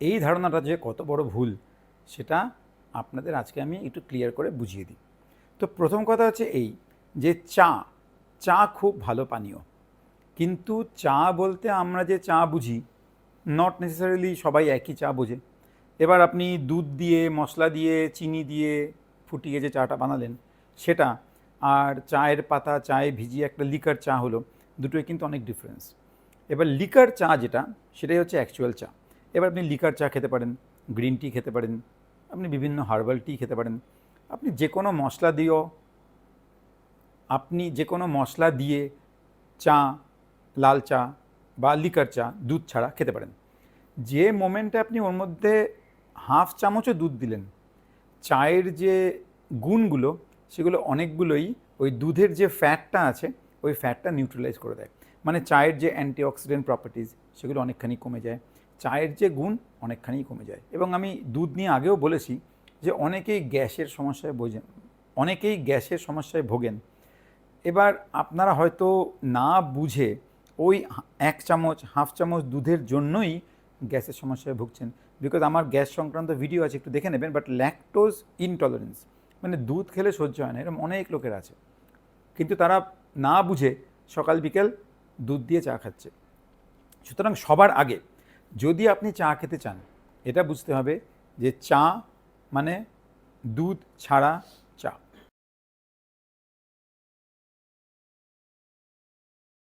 এই ধারণাটা যে কত বড় ভুল, সেটা আপনাদের আজকে আমি একটু ক্লিয়ার করে বুঝিয়ে দিই। তো প্রথম কথা হচ্ছে এই যে চা চা খুব ভালো পানীয়। কিন্তু চা বলতে আমরা যে চা বুঝি নট নেসেসারিলি সবাই একই চা বোঝে। এবার আপনি দুধ দিয়ে, মশলা দিয়ে, চিনি দিয়ে ফুটিয়ে যে চাটা বানালেন, সেটা আর চায়ের পাতা, চায়ে ভিজিয়ে একটা লিকার চা হলো, দুটোই কিন্তু অনেক ডিফারেন্স এবার লিকার চা যেটা, সেটাই হচ্ছে অ্যাকচুয়াল চা। এবার আপনি লিকার চা খেতে পারেন, গ্রিন টি খেতে পারেন, আপনি বিভিন্ন হার্বাল টি খেতে পারেন। আপনি যে কোনো মশলা দিয়েও আপনি যে কোনো মশলা দিয়ে চা, লাল চা বা লিকার চা, দুধ ছাড়া খেতে পারেন। যে মোমেন্টে আপনি ওর মধ্যে হাফ চামচও দুধ দিলেন, চায়ের যে গুণগুলো, সেগুলো অনেকগুলোই ওই দুধের যে ফ্যাটটা আছে, ওই ফ্যাটটা নিউট্রালাইজ করে দেয়। মানে চায়ের যে অ্যান্টিঅক্সিডেন্ট প্রপার্টিজ সেগুলো অনেকখানি কমে যায়। চায়ের যে গুণ অনেকখানি কমে যায়। এবং আমি দুধ নিয়ে আগেও বলেছি যে অনেকেই গ্যাসের সমস্যায় বোঝেন অনেকেই গ্যাসের সমস্যায় ভোগেন। এবার আপনারা হয়তো না বুঝে ওই এক চামচ, হাফ চামচ দুধের জন্যই গ্যাসের সমস্যায় ভুগছেন। বিকজ আমার গ্যাস সংক্রান্ত ভিডিও আছে, একটু দেখে নেবেন বাট ল্যাকটোজ ইনটলারেন্স মানে দুধ খেলে সহ্য হয় না, এরকম অনেক লোকের আছে। কিন্তু তারা না বুঝে সকাল বিকেল দুধ দিয়ে চা খাচ্ছে। সুতরাং সবার আগে যদি আপনি চা খেতে চান এটা বুঝতে হবে যে চা মানে দুধ ছাড়া চা।